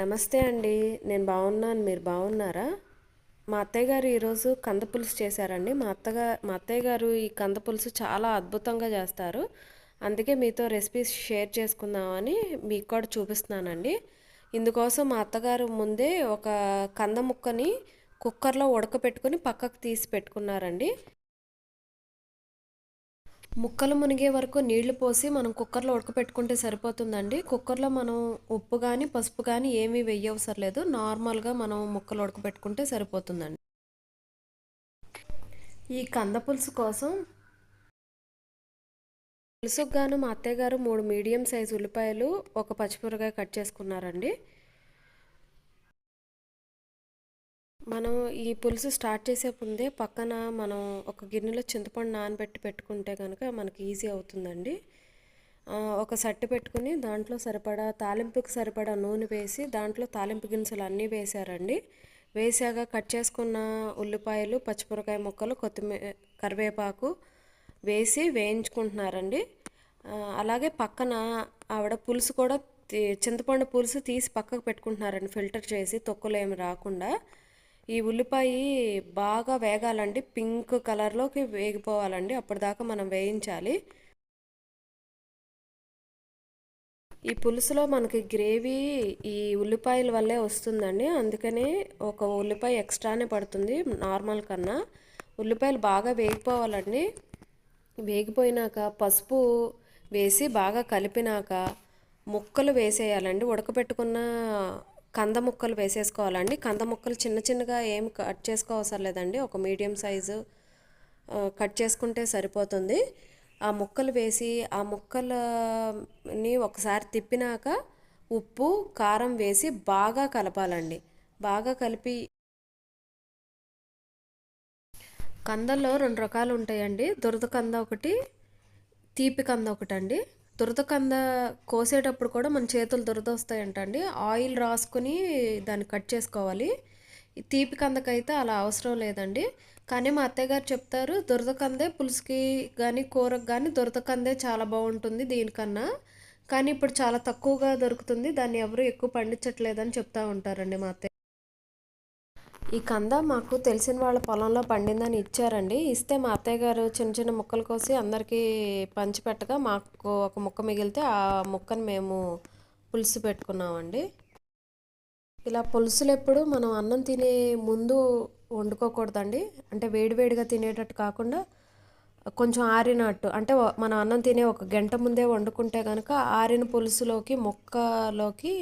నమస్తే అండి. నేను బాగున్నాను. మీరు బాగున్నారా? మా అత్తయ్య గారు ఈరోజు కంద పులుసు చేశారండి. మా అత్తగా మా అత్తయ్య గారు ఈ కంద పులుసు చాలా అద్భుతంగా చేస్తారు. అందుకే మీతో రెసిపీస్ షేర్ చేసుకుందామని మీకు కూడా చూపిస్తున్నానండి. ఇందుకోసం మా అత్తగారు ముందే ఒక కంద ముక్కని కుక్కర్లో ఉడకపెట్టుకొని పక్కకు తీసి పెట్టుకున్నారండి. ముక్కలు మునిగే వరకు నీళ్ళు పోసి మనం కుక్కర్లో ఉడకపెట్టుకుంటే సరిపోతుందండి. కుక్కర్లో మనం ఉప్పు కానీ పసుపు కానీ ఏమీ వెయ్యవసరం లేదు. నార్మల్గా మనం ముక్కలు ఉడకపెట్టుకుంటే సరిపోతుందండి. ఈ కంద పులుసు కోసం పులుసుకు గాను మా అత్తయ్య గారు మూడు మీడియం సైజు ఉల్లిపాయలు ఒక పచ్చిమిరకాయ కట్ చేసుకున్నారండి. మనం ఈ పులుసు స్టార్ట్ చేసే ముందే పక్కన మనం ఒక గిన్నెలో చింతపండు నానబెట్టి పెట్టుకుంటే కనుక మనకి ఈజీ అవుతుందండి. ఒక సట్టి పెట్టుకుని దాంట్లో సరిపడా తాలింపుకి సరిపడా నూనె వేసి దాంట్లో తాలింపు గింజలు అన్నీ వేశారండి వేసాక కట్ చేసుకున్న ఉల్లిపాయలు పచ్చిమిరకాయ ముక్కలు కొత్తిమీర కరివేపాకు వేసి వేయించుకుంటున్నారండి. అలాగే పక్కన ఆవిడ పులుసు కూడా చింతపండు పులుసు తీసి పక్కకు పెట్టుకుంటున్నారండి ఫిల్టర్ చేసి తొక్కులు ఏమి రాకుండా. ఈ ఉల్లిపాయ బాగా వేగాలండి. పింక్ కలర్లోకి వేగిపోవాలండి. అప్పటిదాకా మనం వేయించాలి. ఈ పులుసులో మనకి గ్రేవీ ఈ ఉల్లిపాయల వల్లే వస్తుందండి. అందుకని ఒక ఉల్లిపాయ ఎక్స్ట్రానే పడుతుంది నార్మల్ కన్నా. ఉల్లిపాయలు బాగా వేగిపోవాలండి. వేగిపోయినాక పసుపు వేసి బాగా కలిపినాక ముక్కలు వేసేయాలండి. ఉడకబెట్టుకున్న కంద ముక్కలు వేసేసుకోవాలండి కంద ముక్కలు చిన్న చిన్నగా ఏం కట్ చేసుకోవసరం లేదండి. ఒక మీడియం సైజు కట్ చేసుకుంటే సరిపోతుంది. ఆ ముక్కలు వేసి ఆ ముక్కలని ఒకసారి తిప్పినాక ఉప్పు కారం వేసి బాగా కలపాలండి. బాగా కలిపి కందల్లో రెండు రకాలు ఉంటాయండి. దురద కంద ఒకటి తీపి కంద ఒకటి అండి దురద కంద కోసేటప్పుడు కూడా మన చేతులు దురద వస్తాయంటండి ఆయిల్ రాసుకుని దాన్ని కట్ చేసుకోవాలి. తీపి కందకైతే అలా అవసరం లేదండి. కానీ మా అత్తయ్య గారు చెప్తారు దురద కందే పులుసుకి కానీ కూరకు కానీ దురద కందే చాలా బాగుంటుంది దీనికన్నా. కానీ ఇప్పుడు చాలా తక్కువగా దొరుకుతుంది. దాన్ని ఎవరు ఎక్కువ పండించట్లేదని చెప్తా ఉంటారండి మా అత్తయ్య ఈ కంద మాకు తెలిసిన వాళ్ళ పొలంలో పండిందని ఇచ్చారండి. ఇస్తే మా అత్తయ్య గారు చిన్న చిన్న ముక్కలు కోసి అందరికీ పంచిపెట్టగా మాకు ఒక ముక్క మిగిలితే ఆ ముక్కను మేము పులుసు పెట్టుకున్నామండి. ఇలా పులుసులు ఎప్పుడు మనం అన్నం తినే ముందు వండుకోకూడదండి. అంటే వేడివేడిగా తినేటట్టు కాకుండా కొంచెం ఆరినట్టు. అంటే మనం అన్నం తినే ఒక గంట ముందే వండుకుంటే కనుక ఆరిన పులుసులోకి ముక్కలోకి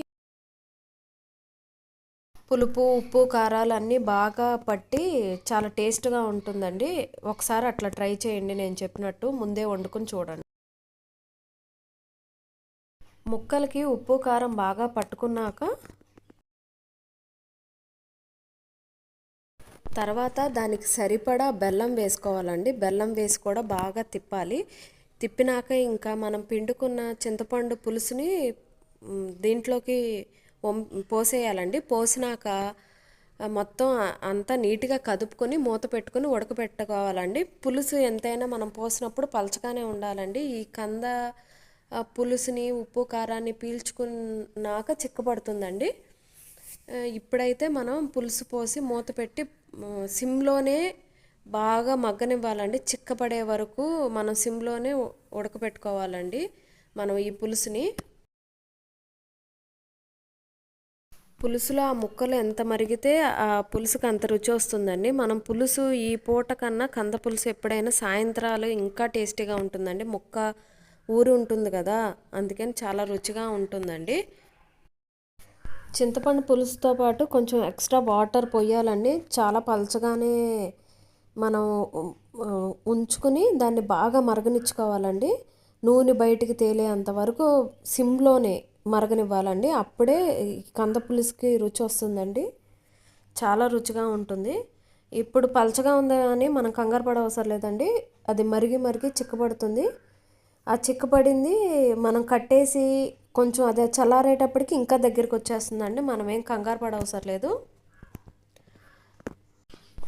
పులుపు ఉప్పు కారాలు అన్నీ బాగా పట్టి చాలా టేస్ట్గా ఉంటుందండి. ఒకసారి అట్లా ట్రై చేయండి నేను చెప్పినట్టు. ముందే వండుకొని చూడండి. ముక్కలకి ఉప్పు కారం బాగా పట్టుకున్నాక తర్వాత దానికి సరిపడా బెల్లం వేసుకోవాలండి. బెల్లం వేసి కూడా బాగా తిప్పాలి. తిప్పినాక ఇంకా మనం పిండుకున్న చింతపండు పులుసుని దీంట్లోకి పోసేయాలండి. పోసినాక మొత్తం అంతా నీట్గా కదుపుకొని మూత పెట్టుకొని ఉడకపెట్టుకోవాలండి. పులుసు ఎంతైనా మనం పోసినప్పుడు పలచగానే ఉండాలండి. ఈ కంద పులుసుని ఉప్పు కారాన్ని పీల్చుకున్నాక చిక్కబడుతుందండి. ఇప్పుడైతే మనం పులుసు పోసి మూత పెట్టి సిమ్లోనే బాగా మగ్గనివ్వాలండి. చిక్కపడే వరకు మనం సిమ్లోనే ఉడకపెట్టుకోవాలండి మనం ఈ పులుసుని. పులుసులో ఆ ముక్కలు ఎంత మరిగితే ఆ పులుసుకి అంత రుచి వస్తుందండి. మనం పులుసు ఈ పూట కన్నా కంద పులుసు ఎప్పుడైనా సాయంత్రాలు ఇంకా టేస్టీగా ఉంటుందండి. ముక్క ఊరి ఉంటుంది కదా అందుకని చాలా రుచిగా ఉంటుందండి. చింతపండు పులుసుతో పాటు కొంచెం ఎక్స్ట్రా వాటర్ పోయాలండి. చాలా పలచగానే మనం ఉంచుకుని దాన్ని బాగా మరగనిచ్చుకోవాలండి. నూనె బయటికి తేలేంత వరకు సిమ్లోనే మరగనివ్వాలండి. అప్పుడే కంద పులుసుకి రుచి వస్తుందండి. చాలా రుచిగా ఉంటుంది. ఇప్పుడు పలచగా ఉందని మనం కంగారు పడవసరం లేదండి. అది మరిగి మరిగి చిక్కబడుతుంది. ఆ చిక్కబడింది మనం కట్టేసి కొంచెం అదే చల్లారేటప్పటికి ఇంకా దగ్గరికి వచ్చేస్తుందండి. మనం ఏం కంగారు పడవసరం లేదు.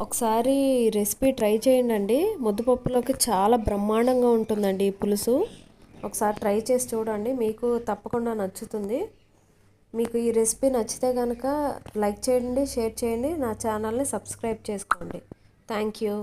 ఒకసారి రెసిపీ ట్రై చేయండి అండి ముద్దపప్పులోకి చాలా బ్రహ్మాండంగా ఉంటుందండి ఈ పులుసు. ఒకసారి ట్రై చేసి చూడండి. మీకు తప్పకుండా నచ్చుతుంది. మీకు ఈ రెసిపీ నచ్చితే కనుక లైక్ చేయండి షేర్ చేయండి. నా ఛానల్ని సబ్స్క్రైబ్ చేసుకోండి. Thank you.